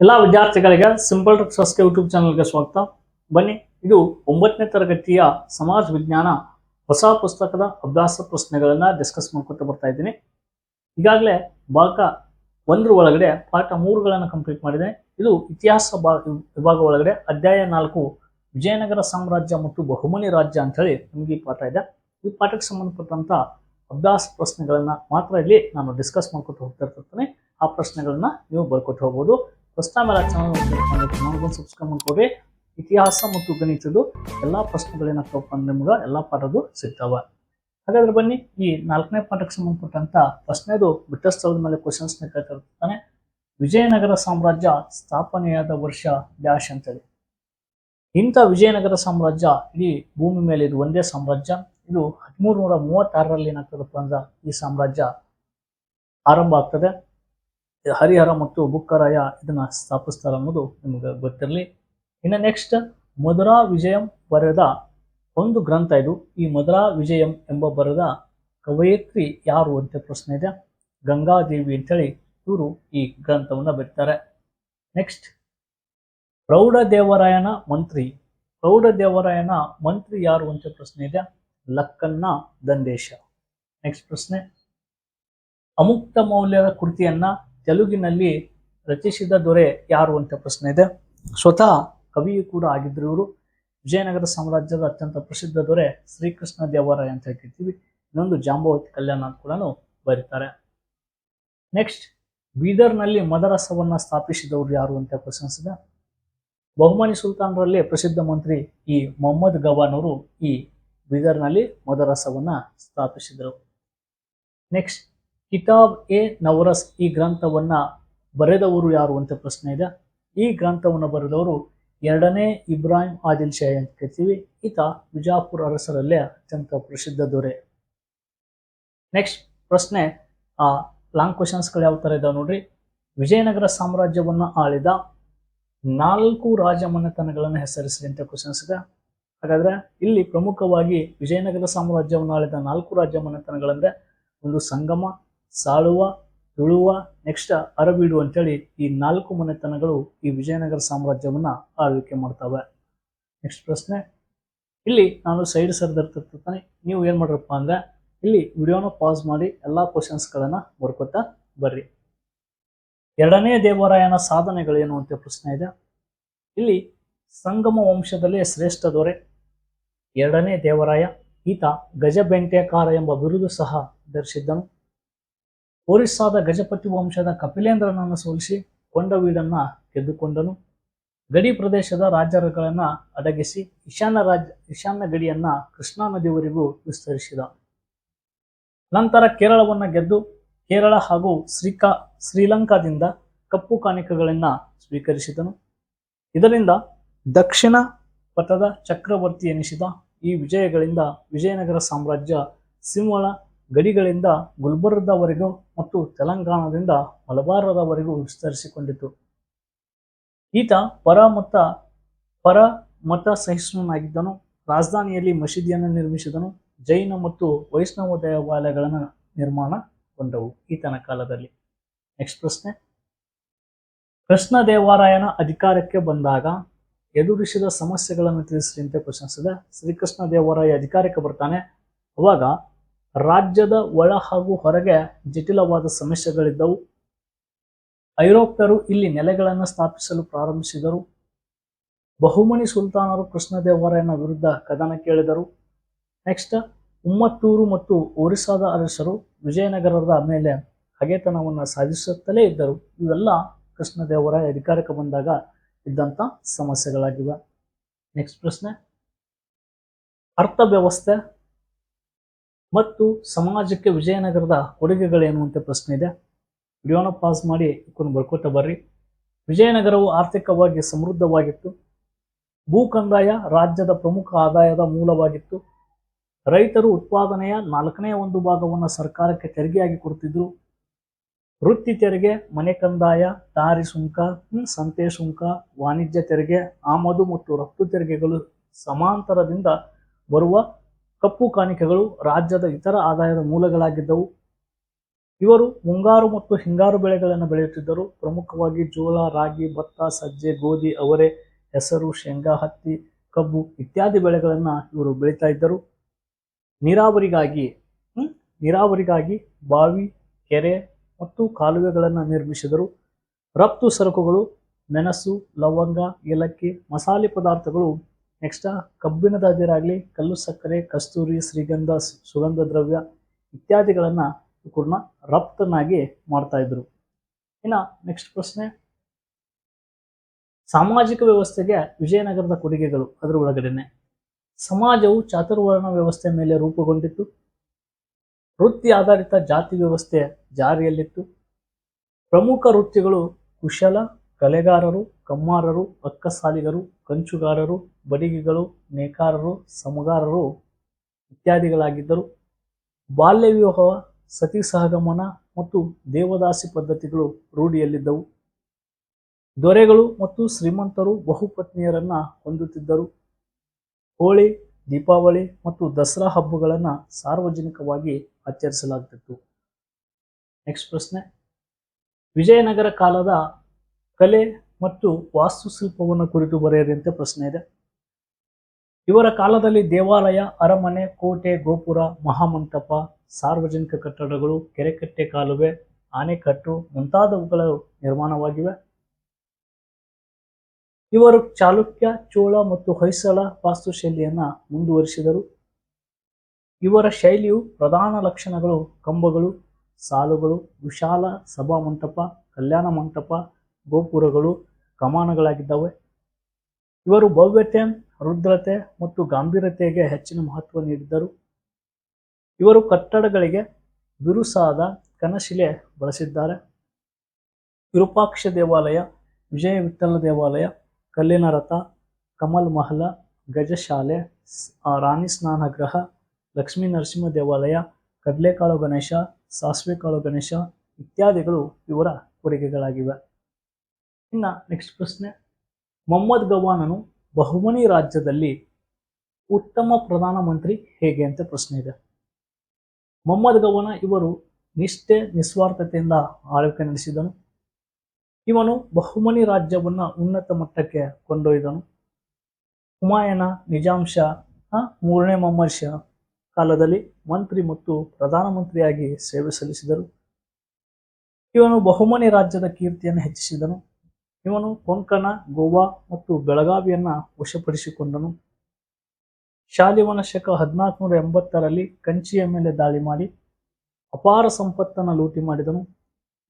ಎಲ್ಲ ವಿದ್ಯಾರ್ಥಿಗಳಿಗೆ simple tricks YouTube ಚಾನಲ್ಗೆ ಸ್ವಾಗತ. ಬನ್ನಿ, ಇದು ಒಂಬತ್ತನೇ ತರಗತಿಯ ಸಮಾಜ ವಿಜ್ಞಾನ ಹೊಸ ಪುಸ್ತಕದ ಅಭ್ಯಾಸ ಪ್ರಶ್ನೆಗಳನ್ನು ಡಿಸ್ಕಸ್ ಮಾಡ್ಕೊತಾ ಬರ್ತಾ ಇದ್ದೀನಿ. ಈಗಾಗಲೇ ಭಾಗ ಒಂದರ ಒಳಗಡೆ ಪಾಠ ಮೂರುಗಳನ್ನು ಕಂಪ್ಲೀಟ್ ಮಾಡಿದೆ. ಇದು ಇತಿಹಾಸ ಭಾ- ವಿಭಾಗ ಒಳಗಡೆ ಅಧ್ಯಾಯ ನಾಲ್ಕು, ವಿಜಯನಗರ ಸಾಮ್ರಾಜ್ಯ ಮತ್ತು ಬಹುಮನಿ ರಾಜ್ಯ ಅಂತ ಹೇಳಿ ನಿಮಗೆ ಈ ಪಾಠ ಇದೆ. ಈ ಪಾಠಕ್ಕೆ ಸಂಬಂಧಪಟ್ಟಂತ ಅಭ್ಯಾಸ ಪ್ರಶ್ನೆಗಳನ್ನು ಮಾತ್ರ ಇಲ್ಲಿ ನಾನು ಡಿಸ್ಕಸ್ ಮಾಡ್ಕೊತ ಹೋಗ್ತಾ ಇರ್ತೀನಿ. ಆ ಪ್ರಶ್ನೆಗಳನ್ನ ನೀವು ಬರ್ಕೊಟ್ಟು ಹೋಗ್ಬೋದು. ಫಸ್ಟ್ ಮೇಲೆ ಚಾನಲ್ ಸಬ್ಸ್ಕ್ರೈಬ್ ಮಾಡ್ಕೊಡ್ರಿ ಇತಿಹಾಸ ಮತ್ತು ಗಣಿತದ್ದು ಎಲ್ಲಾ ಪ್ರಶ್ನೆಗಳೇನಾಗ್ತವಪ್ಪ ಅಂದ್ರೆ ನಿಮ್ಗೆ ಎಲ್ಲಾ ಪಾಠದ್ದು ಸಿಗ್ತಾವ. ಹಾಗಾದ್ರೆ ಬನ್ನಿ, ಈ ನಾಲ್ಕನೇ ಪಾಠಕ್ಕೆ ಸಂಬಂಧಪಟ್ಟಂತ ಪ್ರಶ್ನೆದು ಬಿಟ್ಟ ಸ್ಥಳದ ಮೇಲೆ ಕ್ವಶನ್ಸ್ ಕೇಳ್ತಿರ್ತಾನೆ. ವಿಜಯನಗರ ಸಾಮ್ರಾಜ್ಯ ಸ್ಥಾಪನೆಯಾದ ವರ್ಷ ಡ್ಯಾಶ್ ಅಂತೇಳಿ. ಇಂಥ ವಿಜಯನಗರ ಸಾಮ್ರಾಜ್ಯ ಇಡೀ ಭೂಮಿ ಮೇಲೆ ಇದು ಒಂದೇ ಸಾಮ್ರಾಜ್ಯ. ಇದು ಹದಿಮೂರು ನೂರ ಮೂವತ್ತಾರರಲ್ಲಿ ಏನಾಗ್ತದಪ್ಪ ಅಂದ್ರೆ ಈ ಸಾಮ್ರಾಜ್ಯ ಆರಂಭ ಆಗ್ತದೆ. ಹರಿಹರ ಮತ್ತು ಬುಕ್ಕರಾಯ ಇದನ್ನ ಸ್ಥಾಪಿಸ್ತಾರೆ ಅನ್ನೋದು ನಿಮಗೆ ಗೊತ್ತಿರಲಿ. ಇನ್ನು ನೆಕ್ಸ್ಟ್ ಮಧುರಾ ವಿಜಯಂ ಬರೆದ ಒಂದು ಗ್ರಂಥ ಇದು. ಈ ಮಧುರಾ ವಿಜಯಂ ಎಂಬ ಬರೆದ ಕವಯತ್ರಿ ಯಾರು ಅಂತ ಪ್ರಶ್ನೆ ಇದೆ. ಗಂಗಾದೇವಿ ಅಂತೇಳಿ ಇವರು ಈ ಗ್ರಂಥವನ್ನ ಬರೀತಾರೆ. ನೆಕ್ಸ್ಟ್ ಪ್ರೌಢದೇವರಾಯನ ಮಂತ್ರಿ. ಪ್ರೌಢದೇವರಾಯನ ಮಂತ್ರಿ ಯಾರು ಅಂತ ಪ್ರಶ್ನೆ ಇದೆ. ಲಕ್ಕನ್ನ ದಂದೇಶ ನೆಕ್ಸ್ಟ್ ಪ್ರಶ್ನೆ. ಅಮುಕ್ತ ಮೌಲ್ಯದ ಕೃತಿಯನ್ನ ತೆಲುಗಿನಲ್ಲಿ ರಚಿಸಿದ ದೊರೆ ಯಾರು ಅಂತ ಪ್ರಶ್ನೆ ಇದೆ. ಸ್ವತಃ ಕವಿಯು ಕೂಡ ಆಗಿದ್ರು ಇವರು. ವಿಜಯನಗರ ಸಾಮ್ರಾಜ್ಯದ ಅತ್ಯಂತ ಪ್ರಸಿದ್ಧ ದೊರೆ ಶ್ರೀಕೃಷ್ಣ ದೇವರಾಯ ಅಂತ ಹೇಳ್ತಿರ್ತೀವಿ. ಇನ್ನೊಂದು ಜಾಂಬವತಿ ಕಲ್ಯಾಣ ಅಂತ ಕೂಡ ಬರೀತಾರೆ. ನೆಕ್ಸ್ಟ್ ಬೀದರ್ನಲ್ಲಿ ಮದರಸವನ್ನು ಸ್ಥಾಪಿಸಿದವರು ಯಾರು ಅಂತ ಪ್ರಶ್ನಿಸಿದೆ ಬಹುಮಾನಿ ಸುಲ್ತಾನರಲ್ಲಿ ಪ್ರಸಿದ್ಧ ಮಂತ್ರಿ ಈ ಮೊಹಮ್ಮದ್ ಗವಾನ್ ಅವರು ಈ ಬೀದರ್ನಲ್ಲಿ ಮದರಸವನ್ನು ಸ್ಥಾಪಿಸಿದರು. ನೆಕ್ಸ್ಟ್ ಕಿತಾಬ್ ಎ ನವರಸ್ ಈ ಗ್ರಂಥವನ್ನ ಬರೆದವರು ಯಾರು ಅಂತ ಪ್ರಶ್ನೆ ಇದೆ. ಈ ಗ್ರಂಥವನ್ನು ಬರೆದವರು ಎರಡನೇ ಇಬ್ರಾಹಿಂ ಆದಿಲ್ ಶಾಹಿ ಅಂತ ಕರಿತೀವಿ ಈತ ವಿಜಾಪುರ ಅರಸರಲ್ಲೇ ಅತ್ಯಂತ ಪ್ರಸಿದ್ಧ ದೊರೆ. ನೆಕ್ಸ್ಟ್ ಪ್ರಶ್ನೆ, ಆ ಲಾಂಗ್ ಕ್ವಶನ್ಸ್ಗಳು ಯಾವ ಥರ ಇದಾವೆ ನೋಡ್ರಿ. ವಿಜಯನಗರ ಸಾಮ್ರಾಜ್ಯವನ್ನು ಆಳಿದ ನಾಲ್ಕು ರಾಜಮನೆತನಗಳನ್ನು ಹೆಸರಿಸಿ ಅಂತ ಕ್ವಶನ್ಸ್ ಇದೆ ಹಾಗಾದ್ರೆ ಇಲ್ಲಿ ಪ್ರಮುಖವಾಗಿ ವಿಜಯನಗರ ಸಾಮ್ರಾಜ್ಯವನ್ನು ಆಳಿದ ನಾಲ್ಕು ರಾಜಮನೆತನಗಳಂದ್ರೆ ಒಂದು ಸಂಗಮ ಸಾಳುವ, ತುಳುವ, ನೆಕ್ಸ್ಟ್ ಅರಬೀಡು ಅಂತೇಳಿ ಈ ನಾಲ್ಕು ಮನೆತನಗಳು ಈ ವಿಜಯನಗರ ಸಾಮ್ರಾಜ್ಯವನ್ನ ಆಳ್ವಿಕೆ ಮಾಡ್ತವೆ. ನೆಕ್ಸ್ಟ್ ಪ್ರಶ್ನೆ, ಇಲ್ಲಿ ನಾನು ಸೈಡ್ ಸರ್ದಿರ್ತಾನೆ ನೀವು ಏನು ಮಾಡ್ರಪ್ಪ ಅಂದ್ರೆ ಇಲ್ಲಿ ವಿಡಿಯೋನ ಪಾಸ್ ಮಾಡಿ ಎಲ್ಲಾ ಕ್ವಶನ್ಸ್ಗಳನ್ನು ಬರ್ಕೊತಾ ಬರ್ರಿ. ಎರಡನೇ ದೇವರಾಯನ ಸಾಧನೆಗಳೇನು ಅಂತ ಪ್ರಶ್ನೆ ಇದೆ. ಇಲ್ಲಿ ಸಂಗಮ ವಂಶದಲ್ಲಿ ಶ್ರೇಷ್ಠ ದೊರೆ ಎರಡನೇ ದೇವರಾಯ, ಈತ ಗಜಬೆಂಟೆಕಾರ ಎಂಬ ಬಿರುದು ಸಹ ಧರಿಸಿದ್ದನು. ಒರಿಸ್ಸಾದ ಗಜಪತಿ ವಂಶದ ಕಪಿಲೇಂದ್ರನನ್ನು ಸೋಲಿಸಿ ಕೊಂಡವೀಡನ್ನ ಗೆದ್ದುಕೊಂಡನು. ಗಡಿ ಪ್ರದೇಶದ ರಾಜರುಗಳನ್ನು ಅಡಗಿಸಿ ಈಶಾನ್ಯ ರಾಜ್ಯ ಈಶಾನ್ಯ ಗಡಿಯನ್ನ ಕೃಷ್ಣಾ ನದಿವರೆಗೂ ವಿಸ್ತರಿಸಿದ. ನಂತರ ಕೇರಳವನ್ನ ಗೆದ್ದು ಕೇರಳ ಹಾಗೂ ಶ್ರೀಕಾ, ಶ್ರೀಲಂಕಾದಿಂದ ಕಪ್ಪು ಕಾಣಿಕೆಗಳನ್ನು ಸ್ವೀಕರಿಸಿದನು. ಇದರಿಂದ ದಕ್ಷಿಣ ಪಥದ ಚಕ್ರವರ್ತಿ ಎನಿಸಿದ ಈ ವಿಜಯಗಳಿಂದ ವಿಜಯನಗರ ಸಾಮ್ರಾಜ್ಯ ಸಿಂಹಳ ಗಡಿಗಳಿಂದ ಗುಲ್ಬರ್ಗದವರೆಗೂ ಮತ್ತು ತೆಲಂಗಾಣದಿಂದ ಮಲಬಾರದವರೆಗೂ ವಿಸ್ತರಿಸಿಕೊಂಡಿತು. ಈತ ಪರ ಮತ ಪರ ಮತ ಸಹಿಷ್ಣುನಾಗಿದ್ದನು ರಾಜಧಾನಿಯಲ್ಲಿ ಮಸೀದಿಯನ್ನು ನಿರ್ಮಿಸಿದನು. ಜೈನ ಮತ್ತು ವೈಷ್ಣವ ದೇವಾಲಯಗಳನ್ನು ನಿರ್ಮಾಣಗೊಂಡವು ಈತನ ಕಾಲದಲ್ಲಿ. ನೆಕ್ಸ್ಟ್ ಪ್ರಶ್ನೆ. ಕೃಷ್ಣ ದೇವರಾಯನ ಅಧಿಕಾರಕ್ಕೆ ಬಂದಾಗ ಎದುರಿಸಿದ ಸಮಸ್ಯೆಗಳನ್ನು ತಿಳಿಸಲಿ ಅಂತ ಕ್ವಶನ್ಸ್ ಇದೆ. ಶ್ರೀಕೃಷ್ಣ ದೇವರಾಯ ಅಧಿಕಾರಕ್ಕೆ ಬರ್ತಾನೆ. ಅವಾಗ ರಾಜ್ಯದ ಒಳ ಹಾಗೂ ಹೊರಗೆ ಜಟಿಲವಾದ ಸಮಸ್ಯೆಗಳಿದ್ದವು. ಐರೋಪ್ಯರು ಇಲ್ಲಿ ನೆಲೆಗಳನ್ನು ಸ್ಥಾಪಿಸಲು ಪ್ರಾರಂಭಿಸಿದರು. ಬಹುಮನಿ ಸುಲ್ತಾನರು ಕೃಷ್ಣದೇವರಾಯನ ವಿರುದ್ಧ ಕದನ ಕೇಳಿದರು. ನೆಕ್ಸ್ಟ್, ಉಮ್ಮತ್ತೂರು ಮತ್ತು ಒರಿಸ್ಸಾದ ಅರಸರು ವಿಜಯನಗರದ ಮೇಲೆ ಹಗೆತನವನ್ನು ಸಾಧಿಸುತ್ತಲೇ ಇದ್ದರು. ಇವೆಲ್ಲ ಕೃಷ್ಣದೇವರಾಯ ಅಧಿಕಾರಕ್ಕೆ ಬಂದಾಗ ಇದ್ದಂಥ ಸಮಸ್ಯೆಗಳಾಗಿವೆ. ನೆಕ್ಸ್ಟ್ ಪ್ರಶ್ನೆ. ಅರ್ಥವ್ಯವಸ್ಥೆ ಮತ್ತು ಸಮಾಜಕ್ಕೆ ವಿಜಯನಗರದ ಕೊಡುಗೆಗಳೇನು ಅಂತ ಪ್ರಶ್ನೆ ಇದೆ. ವಿಡಿಯೋನ ಪಾಸ್ ಮಾಡಿ, ಇಕ್ಕೊಂಡು ಬರ್ಕೊತಾ ಬರ್ರಿ. ವಿಜಯನಗರವು ಆರ್ಥಿಕವಾಗಿ ಸಮೃದ್ಧವಾಗಿತ್ತು. ಭೂ ಕಂದಾಯ ರಾಜ್ಯದ ಪ್ರಮುಖ ಆದಾಯದ ಮೂಲವಾಗಿತ್ತು. ರೈತರು ಉತ್ಪಾದನೆಯ ನಾಲ್ಕನೇ ಒಂದು ಭಾಗವನ್ನು ಸರ್ಕಾರಕ್ಕೆ ತೆರಿಗೆಯಾಗಿ ಕೊಡ್ತಿದ್ರು. ವೃತ್ತಿ ತೆರಿಗೆ, ಮನೆ ಕಂದಾಯ, ದಾರಿ ಸುಂಕ ಸಂತೆ ಸುಂಕ, ವಾಣಿಜ್ಯ ತೆರಿಗೆ, ಆಮದು ಮತ್ತು ರಫ್ತು ತೆರಿಗೆಗಳು ಸಮಾಂತರದಿಂದ ಬರುವ ಕಪ್ಪು ಕಾಣಿಕೆಗಳು ರಾಜ್ಯದ ಇತರ ಆದಾಯದ ಮೂಲಗಳಾಗಿದ್ದವು. ಇವರು ಮುಂಗಾರು ಮತ್ತು ಹಿಂಗಾರು ಬೆಳೆಗಳನ್ನು ಬೆಳೆಯುತ್ತಿದ್ದರು. ಪ್ರಮುಖವಾಗಿ ಜೋಳ, ರಾಗಿ, ಭತ್ತ, ಸಜ್ಜೆ, ಗೋಧಿ, ಅವರೆ, ಹೆಸರು, ಶೇಂಗಾ, ಹತ್ತಿ, ಕಬ್ಬು ಇತ್ಯಾದಿ ಬೆಳೆಗಳನ್ನು ಇವರು ಬೆಳೀತಾ ಇದ್ದರು. ನೀರಾವರಿಗಾಗಿ ನೀರಾವರಿಗಾಗಿ ಬಾವಿ, ಕೆರೆ ಮತ್ತು ಕಾಲುವೆಗಳನ್ನು ನಿರ್ಮಿಸಿದರು. ರಫ್ತು ಸರಕುಗಳು, ಮೆಣಸು, ಲವಂಗ, ಏಲಕ್ಕಿ, ಮಸಾಲೆ ಪದಾರ್ಥಗಳು ನೆಕ್ಸ್ಟ್ ಕಬ್ಬಿಣದ ಅದಿರಾಗಲಿ, ಕಲ್ಲು ಸಕ್ಕರೆ, ಕಸ್ತೂರಿ, ಶ್ರೀಗಂಧ ಸುಗಂಧ ದ್ರವ್ಯ ಇತ್ಯಾದಿಗಳನ್ನು ಇವ್ರನ್ನ ರಫ್ತನಾಗಿ ಮಾಡ್ತಾಯಿದ್ರು ಇನ್ನು ನೆಕ್ಸ್ಟ್ ಪ್ರಶ್ನೆ. ಸಾಮಾಜಿಕ ವ್ಯವಸ್ಥೆಗೆ ವಿಜಯನಗರದ ಕೊಡುಗೆಗಳು ಅದರ ಒಳಗಡೆನೆ ಸಮಾಜವು ಚಾತುರ್ವರ್ಣ ವ್ಯವಸ್ಥೆ ಮೇಲೆ ರೂಪುಗೊಂಡಿತ್ತು. ವೃತ್ತಿ ಆಧಾರಿತ ಜಾತಿ ವ್ಯವಸ್ಥೆ ಜಾರಿಯಲ್ಲಿತ್ತು. ಪ್ರಮುಖ ವೃತ್ತಿಗಳು ಕುಶಲ ಕಲೆಗಾರರು, ಕಮ್ಮಾರರು, ಅಕ್ಕಸಾಲಿಗರು, ಕಂಚುಗಾರರು, ಬಡಿಗೆಗಳು, ನೇಕಾರರು ಸಮಗಾರರು ಇತ್ಯಾದಿಗಳಾಗಿದ್ದರು. ಬಾಲ್ಯ ವಿವಾಹ ಸತಿ ಸಹಗಮನ ಮತ್ತು ದೇವದಾಸಿ ಪದ್ಧತಿಗಳು ರೂಢಿಯಲ್ಲಿದ್ದವು. ದೊರೆಗಳು ಮತ್ತು ಶ್ರೀಮಂತರು ಬಹುಪತ್ನಿಯರನ್ನು ಹೊಂದುತ್ತಿದ್ದರು. ಹೋಳಿ, ದೀಪಾವಳಿ ಮತ್ತು ದಸರಾ ಹಬ್ಬಗಳನ್ನು ಸಾರ್ವಜನಿಕವಾಗಿ ಆಚರಿಸಲಾಗುತ್ತಿತ್ತು ನೆಕ್ಸ್ಟ್ ಪ್ರಶ್ನೆ. ವಿಜಯನಗರ ಕಾಲದ ಕಲೆ ಮತ್ತು ವಾಸ್ತುಶಿಲ್ಪವನ್ನು ಕುರಿತು ಬರೆಯದಂತೆ ಪ್ರಶ್ನೆ ಇದೆ. ಇವರ ಕಾಲದಲ್ಲಿ ದೇವಾಲಯ, ಅರಮನೆ, ಕೋಟೆ, ಗೋಪುರ, ಮಹಾಮಂಟಪ, ಸಾರ್ವಜನಿಕ ಕಟ್ಟಡಗಳು, ಕೆರೆಕಟ್ಟೆ ಕಾಲುವೆ, ಆನೆಕಟ್ಟು ಮುಂತಾದವುಗಳು ನಿರ್ಮಾಣವಾಗಿವೆ. ಇವರು ಚಾಲುಕ್ಯ, ಚೋಳ ಮತ್ತು ಹೊಯ್ಸಳ ವಾಸ್ತುಶೈಲಿಯನ್ನ ಮುಂದುವರಿಸಿದರು. ಇವರ ಶೈಲಿಯು ಪ್ರಧಾನ ಲಕ್ಷಣಗಳು ಕಂಬಗಳು, ಸಾಲುಗಳು, ವಿಶಾಲ ಸಭಾ ಮಂಟಪ ಕಲ್ಯಾಣ ಮಂಟಪ ಗೋಪುರಗಳು, ಕಮಾನಗಳಾಗಿದ್ದಾವೆ. ಇವರು ಭವ್ಯತೆ ರುದ್ರತೆ ಮತ್ತು ಗಾಂಭೀರ್ಯತೆಗೆ ಹೆಚ್ಚಿನ ಮಹತ್ವ ನೀಡಿದ್ದರು. ಇವರು ಕಟ್ಟಡಗಳಿಗೆ ಬಿರುಸಾದ ಕನಶಿಲೆ ಬಳಸಿದ್ದಾರೆ. ವಿರೂಪಾಕ್ಷ ದೇವಾಲಯ ವಿಜಯ ವಿಠಲ ದೇವಾಲಯ ಕಲ್ಲಿನ ರಥ ಕಮಲ್ ಮಹಲ ಗಜಶಾಲೆ ರಾಣಿ ಸ್ನಾನಗೃಹ, ಲಕ್ಷ್ಮೀ ನರಸಿಂಹ ದೇವಾಲಯ, ಕಡಲೆಕಾಳು ಗಣೇಶ, ಸಾಸಿವೆಕಾಳು ಗಣೇಶ ಇತ್ಯಾದಿಗಳು ಇವರ ಕೊಡುಗೆಗಳಾಗಿವೆ. ಇನ್ನು ನೆಕ್ಸ್ಟ್ ಪ್ರಶ್ನೆ. ಮೊಹಮ್ಮದ್ ಗವಾನನು ಬಹುಮನಿ ರಾಜ್ಯದಲ್ಲಿ ಉತ್ತಮ ಪ್ರಧಾನಮಂತ್ರಿ ಹೇಗೆ ಅಂತ ಪ್ರಶ್ನೆ ಇದೆ. ಮೊಹಮ್ಮದ್ ಗವಾನ ಇವರು ನಿಷ್ಠೆ, ನಿಸ್ವಾರ್ಥತೆಯಿಂದ ಆಳ್ವಿಕೆ ನಡೆಸಿದನು. ಇವನು ಬಹುಮನಿ ರಾಜ್ಯವನ್ನ ಉನ್ನತ ಮಟ್ಟಕ್ಕೆ ಕೊಂಡೊಯ್ದನು. ಹುಮಾಯನ, ನಿಜಾಂಶ ಮೂರನೇ ಮೊಹಮ್ಮದ್ ಶಾ ಕಾಲದಲ್ಲಿ ಮಂತ್ರಿ ಮತ್ತು ಪ್ರಧಾನಮಂತ್ರಿಯಾಗಿ ಸೇವೆ ಸಲ್ಲಿಸಿದರು. ಇವನು ಬಹುಮನಿ ರಾಜ್ಯದ ಕೀರ್ತಿಯನ್ನು ಹೆಚ್ಚಿಸಿದನು. ಇವನು ಕೊಂಕಣ, ಗೋವಾ ಮತ್ತು ಬೆಳಗಾವಿಯನ್ನ ವಶಪಡಿಸಿಕೊಂಡನು. ಶಾಲಿವನ ಶಕ ಹದಿನಾಲ್ಕುನೂರ ಎಂಬತ್ತರಲ್ಲಿ ಕಂಚಿಯ ಮೇಲೆ ದಾಳಿ ಮಾಡಿ ಅಪಾರ ಸಂಪತ್ತನ್ನು ಲೂಟಿ ಮಾಡಿದನು.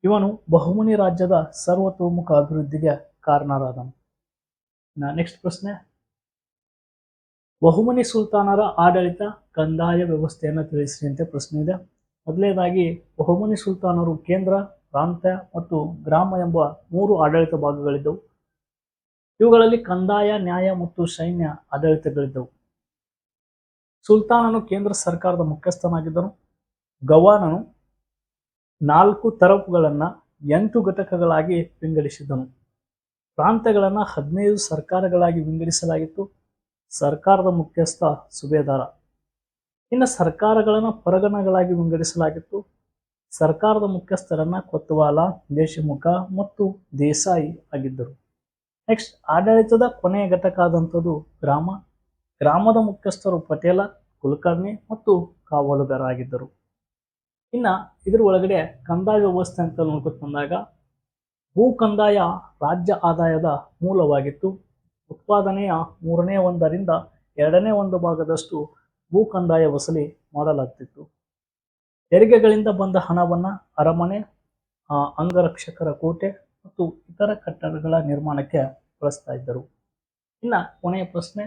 ಇವನು ಬಹುಮನಿ ರಾಜ್ಯದ ಸರ್ವತೋಮುಖ ಅಭಿವೃದ್ಧಿಗೆ ಕಾರಣರಾದನು. ನೆಕ್ಸ್ಟ್ ಪ್ರಶ್ನೆ. ಬಹುಮನಿ ಸುಲ್ತಾನರ ಆಡಳಿತ ಕಂದಾಯ ವ್ಯವಸ್ಥೆಯನ್ನು ತಿಳಿಸಿದಂತೆ ಪ್ರಶ್ನೆ ಇದೆ. ಮೊದಲನೇದಾಗಿ ಬಹುಮನಿ ಸುಲ್ತಾನರು ಕೇಂದ್ರ ಪ್ರಾಂತ್ಯ ಮತ್ತು ಗ್ರಾಮ ಎಂಬ ಮೂರು ಆಡಳಿತ ಭಾಗಗಳಿದ್ದವು. ಇವುಗಳಲ್ಲಿ ಕಂದಾಯ, ನ್ಯಾಯ ಮತ್ತು ಸೈನ್ಯ ಆಡಳಿತಗಳಿದ್ದವು. ಸುಲ್ತಾನನು ಕೇಂದ್ರ ಸರ್ಕಾರದ ಮುಖ್ಯಸ್ಥನಾಗಿದ್ದನು. ಗವಾನನು ನಾಲ್ಕು ತರಪುಗಳನ್ನು ಎಂಟು ಘಟಕಗಳಾಗಿ ವಿಂಗಡಿಸಿದನು ಪ್ರಾಂತ್ಯಗಳನ್ನು ಹದಿನೈದು ಸರ್ಕಾರಗಳಾಗಿ ವಿಂಗಡಿಸಲಾಗಿತ್ತು. ಸರ್ಕಾರದ ಮುಖ್ಯಸ್ಥ ಸುಬೇದಾರ. ಇನ್ನು ಸರ್ಕಾರಗಳನ್ನು ಪರಗಣಗಳಾಗಿ ವಿಂಗಡಿಸಲಾಗಿತ್ತು. ಸರ್ಕಾರದ ಮುಖ್ಯಸ್ಥರನ್ನ ಕೊತ್ವಾಲ, ದೇಶಮುಖ ಮತ್ತು ದೇಸಾಯಿ ಆಗಿದ್ದರು. ನೆಕ್ಸ್ಟ್ ಆಡಳಿತದ ಕೊನೆಯ ಘಟಕ ಆದಂಥದ್ದು ಗ್ರಾಮ. ಗ್ರಾಮದ ಮುಖ್ಯಸ್ಥರು ಪಟೇಲ, ಕುಲಕರ್ಣಿ ಮತ್ತು ಕಾವಲುಗಾರ ಆಗಿದ್ದರು ಇನ್ನ ಇದ್ರ ಒಳಗಡೆ ಕಂದಾಯ ವ್ಯವಸ್ಥೆ ಅಂತ ನೋಡ್ಕೊತ ಬಂದಾಗ, ಭೂ ಕಂದಾಯ ರಾಜ್ಯ ಆದಾಯದ ಮೂಲವಾಗಿತ್ತು. ಉತ್ಪಾದನೆಯ ಮೂರನೇ ಒಂದರಿಂದ ಎರಡನೇ ಒಂದು ಭಾಗದಷ್ಟು ಭೂ ಕಂದಾಯ ವಸೂಲಿ ಮಾಡಲಾಗ್ತಿತ್ತು. ತೆರಿಗೆಗಳಿಂದ ಬಂದ ಹಣವನ್ನು ಅರಮನೆ ಅಂಗರಕ್ಷಕರ ಕೋಟೆ ಮತ್ತು ಇತರ ಕಟ್ಟಡಗಳ ನಿರ್ಮಾಣಕ್ಕೆ ಬಳಸ್ತಾ ಇದ್ದರು. ಇನ್ನು ಕೊನೆಯ ಪ್ರಶ್ನೆ,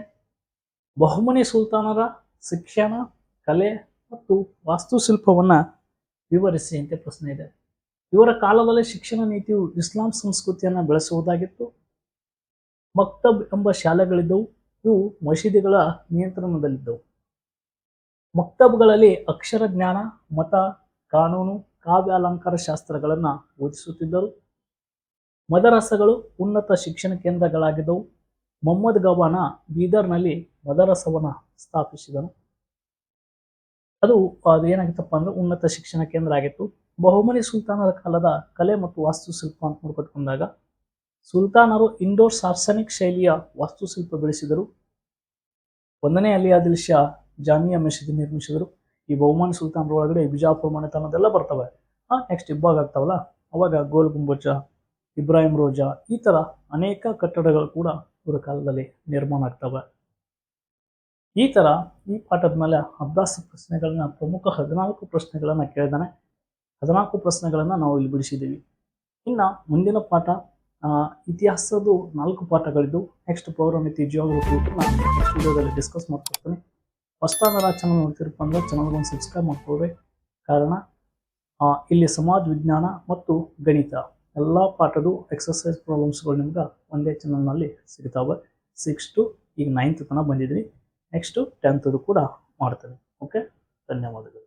ಬಹುಮನಿ ಸುಲ್ತಾನರ ಶಿಕ್ಷಣ, ಕಲೆ ಮತ್ತು ವಾಸ್ತುಶಿಲ್ಪವನ್ನು ವಿವರಿಸಿ ಅಂತ ಪ್ರಶ್ನೆ ಇದೆ. ಇವರ ಕಾಲದಲ್ಲಿ ಶಿಕ್ಷಣ ನೀತಿಯು ಇಸ್ಲಾಂ ಸಂಸ್ಕೃತಿಯನ್ನು ಬೆಳೆಸುವುದಾಗಿತ್ತು. ಮಕ್ತಬ್ ಎಂಬ ಶಾಲೆಗಳಿದ್ದವು, ಇವು ಮಸೀದಿಗಳ ನಿಯಂತ್ರಣದಲ್ಲಿದ್ದವು. ಮಕ್ತಬ್ಗಳಲ್ಲಿ ಅಕ್ಷರ ಜ್ಞಾನ, ಮತ, ಕಾನೂನು, ಕಾವ್ಯ ಅಲಂಕಾರ ಶಾಸ್ತ್ರಗಳನ್ನು ಬೋಧಿಸುತ್ತಿದ್ದರು ಮದರಸಗಳು ಉನ್ನತ ಶಿಕ್ಷಣ ಕೇಂದ್ರಗಳಾಗಿದ್ದವು. ಮೊಹಮ್ಮದ್ ಗವಾನ ಬೀದರ್ನಲ್ಲಿ ಮದರಸವನ್ನು ಸ್ಥಾಪಿಸಿದನು. ಅದು ಅದು ಏನಾಗಿತ್ತಪ್ಪ ಅಂದ್ರೆ ಉನ್ನತ ಶಿಕ್ಷಣ ಕೇಂದ್ರ ಆಗಿತ್ತು. ಬಹುಮನಿ ಸುಲ್ತಾನರ ಕಾಲದ ಕಲೆ ಮತ್ತು ವಾಸ್ತುಶಿಲ್ಪ ಅಂತ ನೋಡ್ಕೊಟ್ಕೊಂಡಾಗ ಸುಲ್ತಾನರು ಇಂಡೋರ್ ಸಾರ್ಸನಿಕ್ ಶೈಲಿಯ ವಾಸ್ತುಶಿಲ್ಪ ಬೆಳೆಸಿದರು. ಒಂದನೇ ಅಲಿ ಆದಿಲ್ ಶಾ ಜಾಮಿಯಾ ಮಸೀದಿ ನಿರ್ಮಿಸಿದರು. ಈ ಬಹುಮಾನ್ ಸುಲ್ತಾನ್ರ ಒಳಗಡೆ ಬಿಜಾಪುರ ಮನೆತನದೆಲ್ಲ ಬರ್ತವೆ. ಆ ನೆಕ್ಸ್ಟ್ ಇಬ್ಬಾಗ ಆಗ್ತಾವಲ್ಲ? ಅವಾಗ ಗೋಲ್ ಗುಂಬಜ, ಇಬ್ರಾಹಿಂ ರೋಜಾ, ಈ ಥರ ಅನೇಕ ಕಟ್ಟಡಗಳು ಕೂಡ ಇವರ ಕಾಲದಲ್ಲಿ ನಿರ್ಮಾಣ ಆಗ್ತವೆ. ಈ ತರ ಈ ಪಾಠದ ಮೇಲೆ ಅಭ್ಯಾಸ ಪ್ರಶ್ನೆಗಳನ್ನ, ಪ್ರಮುಖ ಹದಿನಾಲ್ಕು ಪ್ರಶ್ನೆಗಳನ್ನ ಕೇಳಿದಾನೆ. ಹದಿನಾಲ್ಕು ಪ್ರಶ್ನೆಗಳನ್ನ ನಾವು ಇಲ್ಲಿ ಬಿಡಿಸಿದ್ದೀವಿ. ಇನ್ನ ಮುಂದಿನ ಪಾಠ ಇತಿಹಾಸದ್ದು ನಾಲ್ಕು ಪಾಠಗಳಿದ್ದು ನೆಕ್ಸ್ಟ್ ಪೌರಮಿತಿ ಜಿಯೋಗ್ರಫಿ ನೆಕ್ಸ್ಟ್ ವಿಡಿಯೋದಲ್ಲಿ ಡಿಸ್ಕಸ್ ಮಾಡ್ಕೊಡ್ತೀನಿ. ಟೈಮ್ ಚಾನಲ್ ನೋಡ್ತಿರಪ್ಪ ಅಂದ್ರೆ ಚಾನಲ್ಗೆ ಒಂದು ಸಬ್ಸ್ಕ್ರೈಬ್ ಮಾಡ್ಕೊಳ್ರಿ. ಕಾರಣ ಇಲ್ಲಿ ಸಮಾಜ ವಿಜ್ಞಾನ ಮತ್ತು ಗಣಿತ ಎಲ್ಲ ಪಾಠದ್ದು ಎಕ್ಸಸೈಸ್ ಪ್ರಾಬ್ಲಮ್ಸ್ಗಳು ನಿಮ್ಗೆ ಒಂದೇ ಚಾನಲ್ನಲ್ಲಿ ಸಿಗ್ತಾವೆ. ಸಿಕ್ಸ್ ಟು ಈಗ ನೈನ್ತ್ ತನಕ ಬಂದಿದ್ವಿ ನೆಕ್ಸ್ಟು ಟೆಂತದು ಕೂಡ ಮಾಡ್ತೇನೆ. ಓಕೆ ಧನ್ಯವಾದಗಳು.